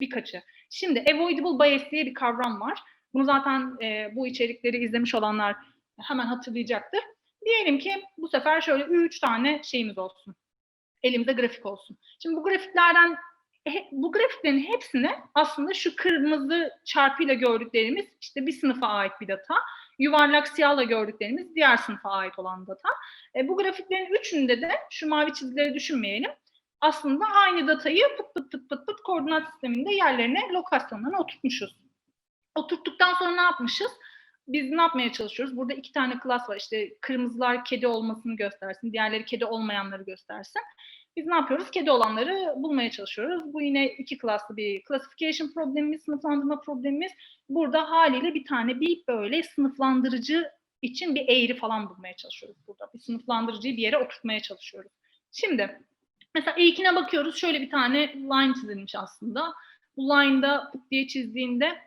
Birkaçı. Şimdi avoidable bias diye bir kavram var. Bunu zaten e, bu içerikleri izlemiş olanlar hemen hatırlayacaktır. Diyelim ki bu sefer şöyle üç tane şeyimiz olsun. Elimizde grafik olsun. Şimdi bu grafiklerden bu grafiklerin hepsini aslında şu kırmızı çarpıyla gördüklerimiz işte bir sınıfa ait bir data. Yuvarlak siyahla gördüklerimiz diğer sınıfa ait olan data. E, bu grafiklerin üçünde de şu mavi çizgileri düşünmeyelim. Aslında aynı datayı pıt pıt pıt pıt pıt koordinat sisteminde yerlerine, lokasyonlarına oturtmuşuz. Oturttuktan sonra ne yapmışız? Biz ne yapmaya çalışıyoruz? Burada iki tane klas var. İşte kırmızılar kedi olmasını göstersin, diğerleri kedi olmayanları göstersin. Biz ne yapıyoruz? Kedi olanları bulmaya çalışıyoruz. Bu yine iki klaslı bir classification problemimiz, sınıflandırma problemimiz. Burada haliyle bir tane bir böyle sınıflandırıcı için bir eğri falan bulmaya çalışıyoruz burada. Bir sınıflandırıcıyı bir yere oturtmaya çalışıyoruz. Şimdi mesela ilkine bakıyoruz. Şöyle bir tane line çizilmiş aslında. Bu line'da diye çizdiğinde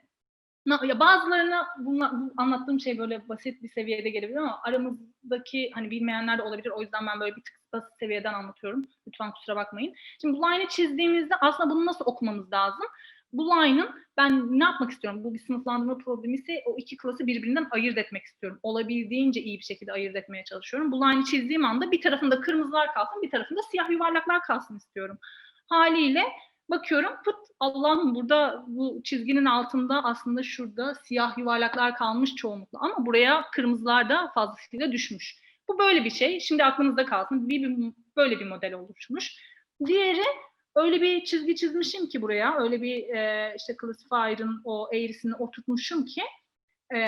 ya bazılarına bunla, bu anlattığım şey böyle basit bir seviyede gelebilir ama aramızdaki hani bilmeyenler de olabilir. O yüzden ben böyle bir tık basit seviyeden anlatıyorum. Lütfen kusura bakmayın. Şimdi bu line'ı çizdiğimizde aslında bunu nasıl okumamız lazım? Bu line'ın ben ne yapmak istiyorum? Bu bir sınıflandırma problemi ise o iki klası birbirinden ayırt etmek istiyorum. Olabildiğince iyi bir şekilde ayırt etmeye çalışıyorum. Bu line'ı çizdiğim anda bir tarafında kırmızılar kalsın, bir tarafında siyah yuvarlaklar kalsın istiyorum. Haliyle bakıyorum pıt Allah'ım burada bu çizginin altında aslında şurada siyah yuvarlaklar kalmış çoğunlukla ama buraya kırmızılar da fazlasıyla düşmüş. Bu böyle bir şey. Şimdi aklınızda kalsın. Bir, bir böyle bir model oluşmuş. Diğeri öyle bir çizgi çizmişim ki buraya, öyle bir e, işte classifier'ın o eğrisini oturtmuşum ki e,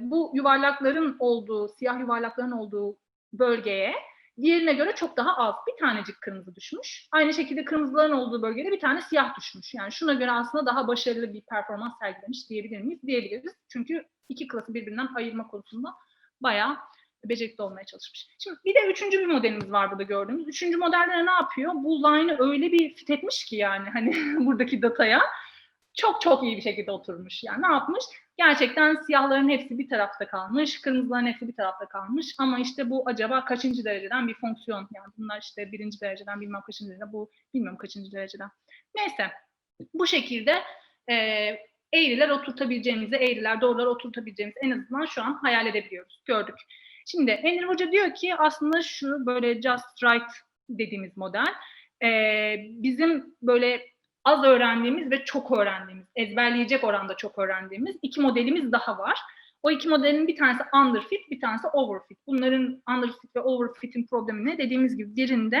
bu yuvarlakların olduğu, siyah yuvarlakların olduğu bölgeye diğerine göre çok daha az. Bir tanecik kırmızı düşmüş. Aynı şekilde kırmızıların olduğu bölgede bir tane siyah düşmüş. Yani şuna göre aslında daha başarılı bir performans sergilemiş diyebilir miyiz? Diyebiliriz. Çünkü iki klası birbirinden ayırma konusunda bayağı becerikli olmaya çalışmış. Şimdi bir de üçüncü bir modelimiz var burada gördüğümüz. Üçüncü modelde de ne yapıyor? Bu line'ı öyle bir fit etmiş ki yani hani buradaki dataya çok çok iyi bir şekilde oturmuş. Yani ne yapmış? Gerçekten siyahların hepsi bir tarafta kalmış, kırmızıların hepsi bir tarafta kalmış. Ama işte bu acaba kaçıncı dereceden bir fonksiyon? Yani bunlar işte birinci dereceden bilmem kaçıncı dereceden, bu bilmiyorum kaçıncı dereceden. Neyse, bu şekilde e, eğriler oturtabileceğimizi, eğriler doğrular oturtabileceğimizi en azından şu an hayal edebiliyoruz, gördük. Şimdi Enver Hoca diyor ki aslında şu böyle just right dediğimiz model e, bizim böyle az öğrendiğimiz ve çok öğrendiğimiz, ezberleyecek oranda çok öğrendiğimiz iki modelimiz daha var. O iki modelin bir tanesi underfit, bir tanesi overfit. Bunların underfit ve overfit'in problemi ne? Dediğimiz gibi birinde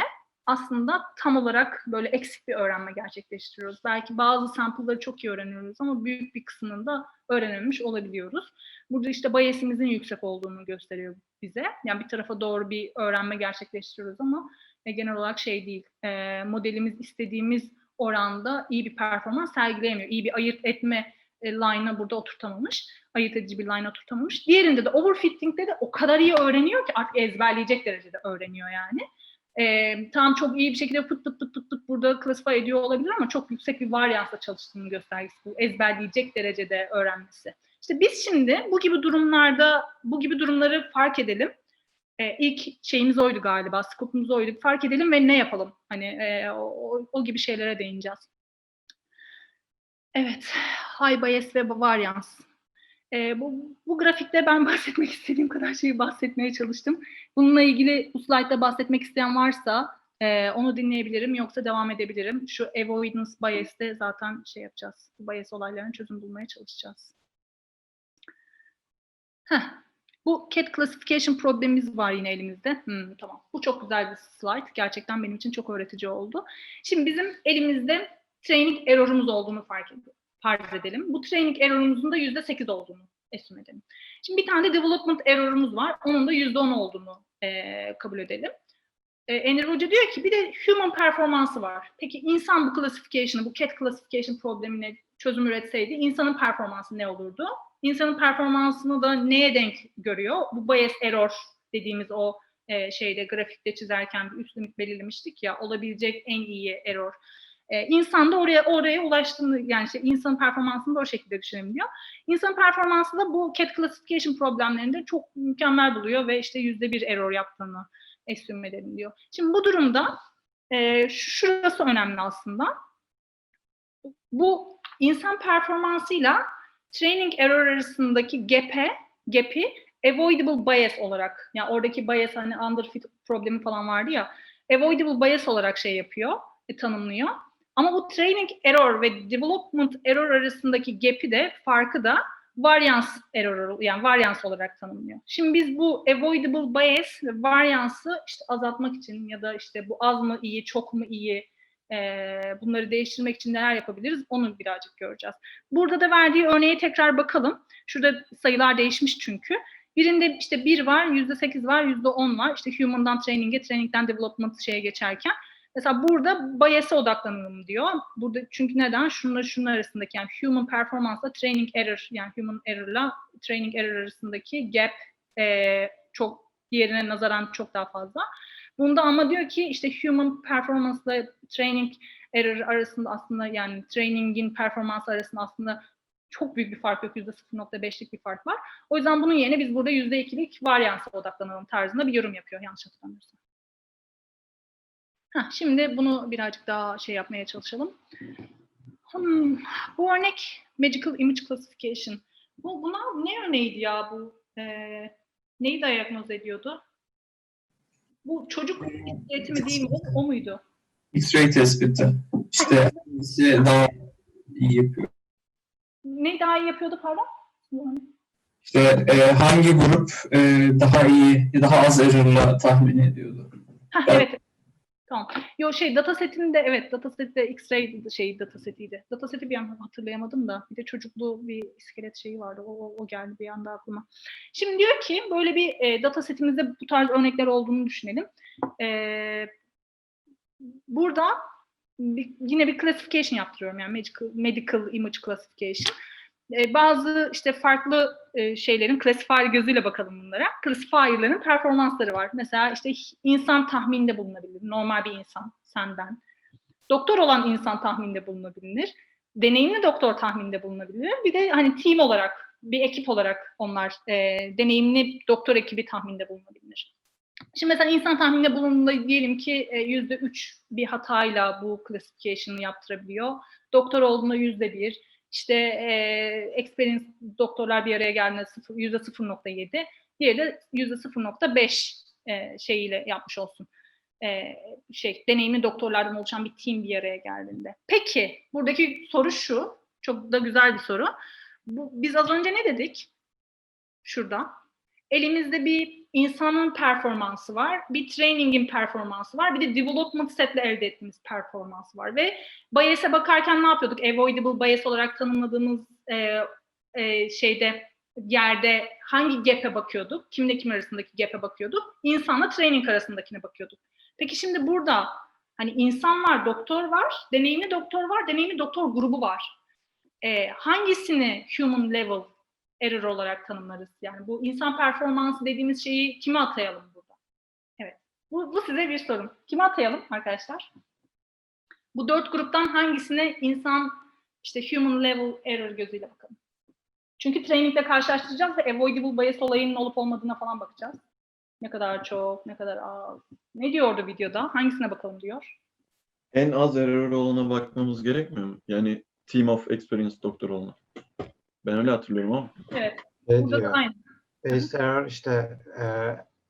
aslında tam olarak böyle eksik bir öğrenme gerçekleştiriyoruz. Belki bazı sample'ları çok iyi öğreniyoruz ama büyük bir kısmını da öğrenememiş olabiliyoruz. Burada işte bias'imizin yüksek olduğunu gösteriyor bize. Yani bir tarafa doğru bir öğrenme gerçekleştiriyoruz ama e, genel olarak şey değil. E, modelimiz istediğimiz oranda iyi bir performans sergileyemiyor. İyi bir ayırt etme e, line'ı burada oturtamamış. Ayırt edici bir line oturtamamış. Diğerinde de overfitting'de de o kadar iyi öğreniyor ki artık ezberleyecek derecede öğreniyor yani. E, tamam çok iyi bir şekilde pıt pıt pıt pıt burada classify ediyor olabilir ama çok yüksek bir varyansla çalıştığını göstergesi bu. Ezberleyecek derecede öğrenmesi. İşte biz şimdi bu gibi durumlarda, bu gibi durumları fark edelim. E, ilk şeyimiz oydu galiba, skopumuz oydu. Fark edelim ve ne yapalım? Hani e, o, o gibi şeylere değineceğiz. Evet, high bias ve varyans. E, bu, bu grafikte ben bahsetmek istediğim kadar şeyi bahsetmeye çalıştım. Bununla ilgili bu slaytta bahsetmek isteyen varsa e, onu dinleyebilirim yoksa devam edebilirim. Şu avoidance bias'te zaten şey yapacağız. Bu bias olaylarına çözüm bulmaya çalışacağız. Heh, bu cat classification problemimiz var yine elimizde. Hmm, tamam. Bu çok güzel bir slide. Gerçekten benim için çok öğretici oldu. Şimdi bizim elimizde training error'umuz olduğunu fark edelim. Farz edelim. Bu training error'umuzun da %8 olduğunu estim edelim. Şimdi bir tane de development error'umuz var. Onun da %10 olduğunu e, kabul edelim. E, Enver Hoca diyor ki bir de human performansı var. Peki insan bu classification'ı, bu cat classification problemine çözüm üretseydi insanın performansı ne olurdu? İnsanın performansını da neye denk görüyor? Bu bias error dediğimiz o e, şeyde grafikte çizerken bir üst limit belirlemiştik ya olabilecek en iyi error. E, insan da oraya oraya ulaştığını yani işte insanın performansını da o şekilde düşünebiliyor. İnsan performansı da bu cat classification problemlerinde çok mükemmel buluyor ve işte yüzde bir error yaptığını estim edelim diyor. Şimdi bu durumda e, şurası önemli aslında. bu insan performansıyla training error arasındaki gap'e, gap'i avoidable bias olarak, yani oradaki bias hani underfit problemi falan vardı ya, avoidable bias olarak şey yapıyor, e, tanımlıyor. Ama bu training error ve development error arasındaki gap'i de farkı da variance error yani variance olarak tanımlıyor. Şimdi biz bu avoidable bias ve variance'ı işte azaltmak için ya da işte bu az mı iyi, çok mu iyi e, bunları değiştirmek için neler yapabiliriz onu birazcık göreceğiz. Burada da verdiği örneğe tekrar bakalım. Şurada sayılar değişmiş çünkü. Birinde işte 1 var, %8 var, %10 var. İşte human'dan training'e, training'den development şeye geçerken. Mesela burada bias'e odaklanalım diyor. Burada çünkü neden? Şunlar şunlar arasındaki yani human performance'la training error yani human error'la training error arasındaki gap e, çok diğerine nazaran çok daha fazla. Bunda ama diyor ki işte human performance'la training error arasında aslında yani training'in performansı arasında aslında çok büyük bir fark yok. %0.5'lik bir fark var. O yüzden bunun yerine biz burada %2'lik varyansa odaklanalım tarzında bir yorum yapıyor yanlış hatırlamıyorsam. Heh, şimdi bunu birazcık daha şey yapmaya çalışalım. Hmm, bu örnek Magical Image Classification. Bu, buna ne örneğiydi ya bu? E, neyi diyagnoz ediyordu? Bu çocuk eğitimi değil mi? O, muydu? X-ray tespiti. İşte daha iyi yapıyor. Ne daha iyi yapıyordu pardon? İşte e, hangi grup e, daha iyi, daha az error'la tahmin ediyordu. Heh, Evet. Tamam. Yo şey datasetinde evet datasette X-ray şey datasetiydi. Dataseti bir an hatırlayamadım da bir de çocuklu bir iskelet şeyi vardı. O, o, o geldi bir anda aklıma. Şimdi diyor ki böyle bir e, datasetimizde bu tarz örnekler olduğunu düşünelim. E, burada bir- yine bir classification yaptırıyorum yani medical, medical image classification. E, bazı işte farklı e, şeylerin classifier gözüyle bakalım bunlara. Classifier'ların performansları var. Mesela işte insan tahminde bulunabilir. Normal bir insan, senden. Doktor olan insan tahminde bulunabilir. Deneyimli doktor tahminde bulunabilir. Bir de hani team olarak, bir ekip olarak onlar e, deneyimli doktor ekibi tahminde bulunabilir. Şimdi mesela insan tahminde bulunduğunda diyelim ki e, yüzde üç bir hatayla bu classification'ı yaptırabiliyor. Doktor olduğunda yüzde bir. İşte e, experience doktorlar bir araya geldiğinde yüzde 0.7, diğeri de yüzde 0.5 e, şeyiyle yapmış olsun. E, şey deneyimli doktorlardan oluşan bir team bir araya geldiğinde. Peki buradaki soru şu, çok da güzel bir soru. Bu, biz az önce ne dedik? Şurada. Elimizde bir insanın performansı var, bir training'in performansı var, bir de development setle elde ettiğimiz performans var ve bias'e bakarken ne yapıyorduk? Avoidable bias olarak tanımladığımız e, e, şeyde yerde hangi gap'e bakıyorduk? Kimle kim arasındaki gap'e bakıyorduk? İnsanla training arasındakine bakıyorduk. Peki şimdi burada hani insan var, doktor var, deneyimli doktor var, deneyimli doktor grubu var. E, hangisini human level error olarak tanımlarız? Yani bu insan performansı dediğimiz şeyi kime atayalım burada? Evet. Bu, bu size bir sorum. Kime atayalım arkadaşlar? Bu dört gruptan hangisine insan işte human level error gözüyle bakalım. Çünkü trainingle karşılaştıracağız ve avoidable bias olayının olup olmadığına falan bakacağız. Ne kadar çok, ne kadar az. Ne diyordu videoda? Hangisine bakalım diyor? En az error olana bakmamız gerekmiyor mu? Yani team of experience doktor olana. Ben öyle hatırlıyorum ama. Evet. Şey Burada da diyor, aynı. base error işte e,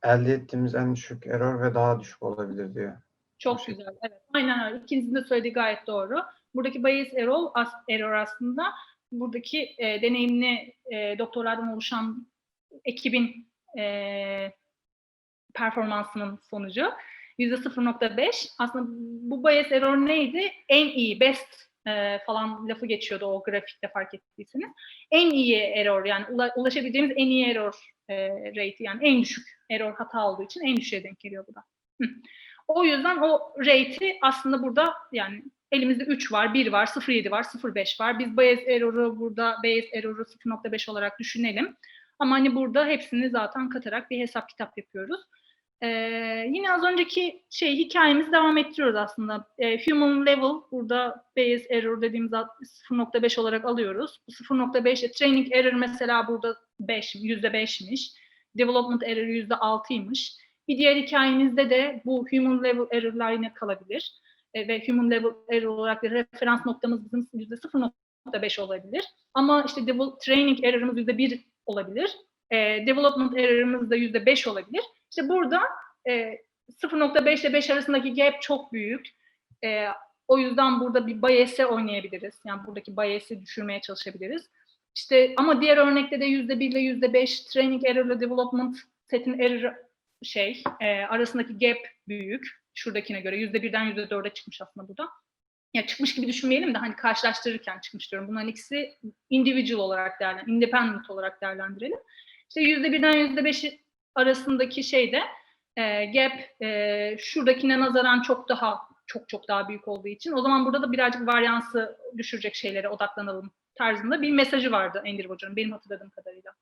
elde ettiğimiz en düşük error ve daha düşük olabilir diyor. Çok güzel. Evet. Aynen öyle. İkinizin de söylediği gayet doğru. Buradaki bias error, as, error aslında buradaki e, deneyimli e, doktorlardan oluşan ekibin e, performansının sonucu. %0.5. Aslında bu bias error neydi? En iyi, best e, falan lafı geçiyordu o grafikte fark ettiyseniz. En iyi error yani ula- ulaşabileceğimiz en iyi error e, rate yani en düşük error hata olduğu için en düşüğe denk geliyor bu da. O yüzden o rate'i aslında burada yani elimizde 3 var, 1 var, 0.7 var, 0.5 var. Biz bias error'u burada bias error'u 0.5 olarak düşünelim. Ama hani burada hepsini zaten katarak bir hesap kitap yapıyoruz. Ee, yine az önceki şey hikayemizi devam ettiriyoruz aslında. Ee, human level burada base error dediğimiz alt- 0.5 olarak alıyoruz. Bu 0.5 training error mesela burada 5, %5'miş. Development error %6'ymış. Bir diğer hikayemizde de bu human level error'lar yine kalabilir. e, ve human level error olarak da referans noktamız bizim yüzde 0.5 olabilir. Ama işte training error'ımız yüzde 1 olabilir. E, development error'ımız da yüzde 5 olabilir. İşte burada e, 0.5 ile 5 arasındaki gap çok büyük. E, o yüzden burada bir bias'e oynayabiliriz. Yani buradaki bias'i düşürmeye çalışabiliriz. İşte ama diğer örnekte de yüzde bir ile yüzde beş training error ile development setin error şey e, arasındaki gap büyük. Şuradakine göre yüzde birden yüzde dörde çıkmış aslında burada. Ya çıkmış gibi düşünmeyelim de hani karşılaştırırken çıkmış diyorum. Bunların ikisi individual olarak değerlendirelim, independent olarak değerlendirelim. İşte yüzde birden yüzde beş arasındaki şey de e, gap e, şuradakine nazaran çok daha çok çok daha büyük olduğu için o zaman burada da birazcık varyansı düşürecek şeylere odaklanalım tarzında bir mesajı vardı Andrew Hoca'nın benim hatırladığım kadarıyla.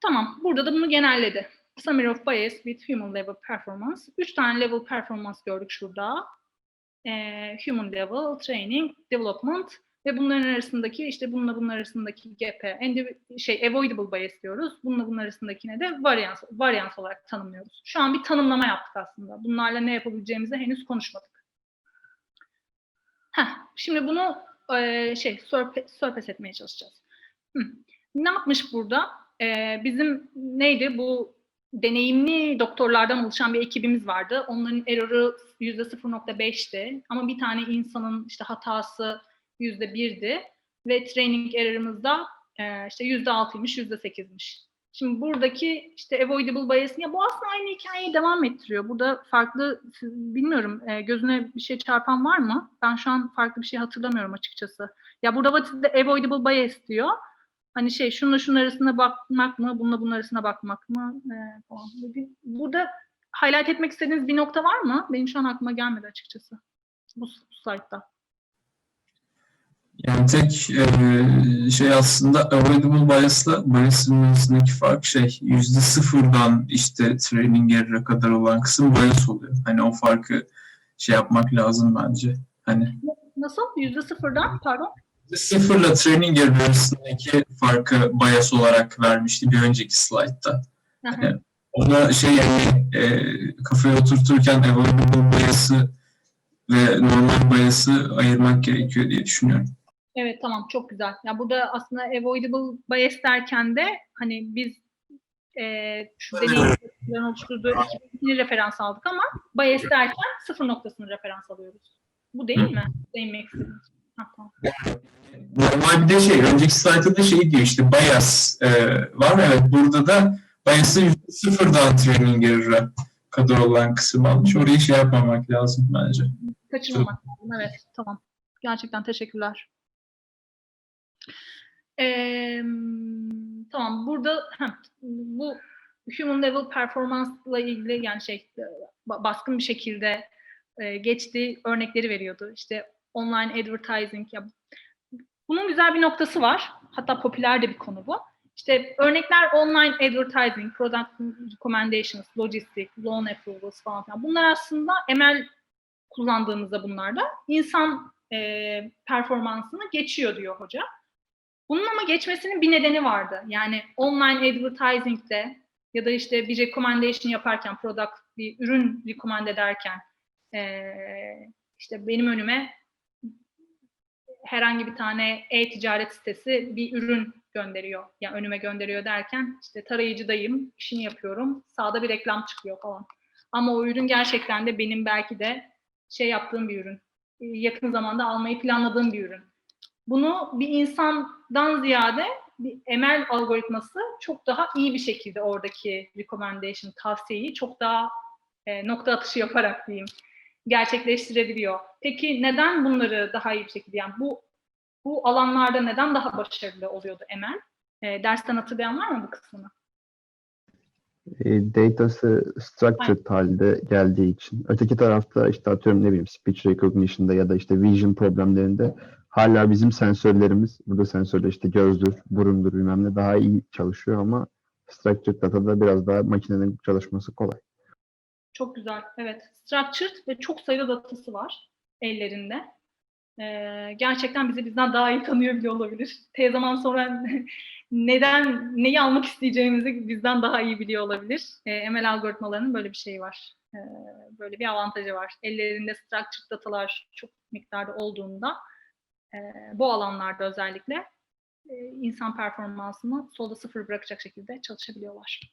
Tamam, burada da bunu genelledi. Summary of bias with human level performance. Üç tane level performance gördük şurada. Ee, human level, training, development ve bunların arasındaki işte bununla bunun arasındaki indiv- şey avoidable bias diyoruz. Bununla bunun arasındakine de varians, varians olarak tanımlıyoruz. Şu an bir tanımlama yaptık aslında. Bunlarla ne yapabileceğimizi henüz konuşmadık. Heh, şimdi bunu e, şey surface, surface etmeye çalışacağız. Hı. Ne yapmış burada? E, bizim neydi bu deneyimli doktorlardan oluşan bir ekibimiz vardı. Onların error'ı yüzde 0.5'ti ama bir tane insanın işte hatası yüzde birdi ve training error'ımız da e, işte yüzde altıymış, yüzde sekizmiş. Şimdi buradaki işte avoidable bias'ın ya bu aslında aynı hikayeyi devam ettiriyor. Burada farklı bilmiyorum e, gözüne bir şey çarpan var mı? Ben şu an farklı bir şey hatırlamıyorum açıkçası. Ya burada what is the avoidable bias diyor. Hani şey şununla şunun arasına bakmak mı, bununla bunun arasına bakmak mı e, Burada highlight etmek istediğiniz bir nokta var mı? Benim şu an aklıma gelmedi açıkçası. Bu slaytta. Yani tek e, şey aslında avoidable bias'la bias'ın arasındaki fark şey yüzde sıfırdan işte training error'a kadar olan kısım bias oluyor. Hani o farkı şey yapmak lazım bence. Hani Nasıl? Yüzde sıfırdan, pardon. sıfırla training error arasındaki farkı bias olarak vermişti bir önceki slaytta. Hı hı. Evet. Ona şey yani e, kafaya oturturken avoidable bias'ı ve normal bias'ı ayırmak gerekiyor diye düşünüyorum. Evet tamam çok güzel. Ya burada aslında avoidable bias derken de hani biz e, şu deneyimlerin oluşturduğu 2002'ni referans aldık ama bias derken sıfır noktasını referans alıyoruz. Bu değil mi? Değinmek tamam. Normal bir de şey, önceki slaytta da şey diyor işte bias e, var. Evet burada da bias'ı sıfırdan training kadar olan kısım almış. Orayı şey yapmamak lazım bence. Kaçırmamak lazım. Evet tamam. Gerçekten teşekkürler. Ee, tamam burada heh, bu human level performance ile ilgili yani şey ba- baskın bir şekilde e, geçtiği örnekleri veriyordu. İşte online advertising ya bunun güzel bir noktası var. Hatta popüler de bir konu bu. İşte örnekler online advertising, product recommendations, logistic, loan approvals falan filan. Bunlar aslında ML kullandığımızda bunlarda insan e, performansını geçiyor diyor hoca. Bunun ama geçmesinin bir nedeni vardı. Yani online advertising'de ya da işte bir recommendation yaparken, product, bir ürün recommend ederken işte benim önüme herhangi bir tane e-ticaret sitesi bir ürün gönderiyor. Yani önüme gönderiyor derken işte tarayıcıdayım, işini yapıyorum, sağda bir reklam çıkıyor falan. Ama o ürün gerçekten de benim belki de şey yaptığım bir ürün. Yakın zamanda almayı planladığım bir ürün. Bunu bir insandan ziyade bir ML algoritması çok daha iyi bir şekilde oradaki recommendation, tavsiyeyi çok daha e, nokta atışı yaparak diyeyim gerçekleştirebiliyor. Peki neden bunları daha iyi bir şekilde yani bu bu alanlarda neden daha başarılı oluyordu ML? E, dersten hatırlayan var mı bu kısmını? E, datası structured halde geldiği için. Öteki tarafta işte atıyorum ne bileyim speech recognition'da ya da işte vision problemlerinde hala bizim sensörlerimiz, burada sensörler işte gözdür, burundur bilmem ne daha iyi çalışıyor ama structured datada biraz daha makinenin çalışması kolay. Çok güzel. Evet. Structured ve çok sayıda datası var ellerinde. Ee, gerçekten bizi bizden daha iyi tanıyor bile olabilir. T zaman sonra neden, neyi almak isteyeceğimizi bizden daha iyi biliyor olabilir. Ee, ML algoritmalarının böyle bir şeyi var. e, böyle bir avantajı var. Ellerinde structured datalar çok miktarda olduğunda bu alanlarda özellikle insan performansını solda sıfır bırakacak şekilde çalışabiliyorlar.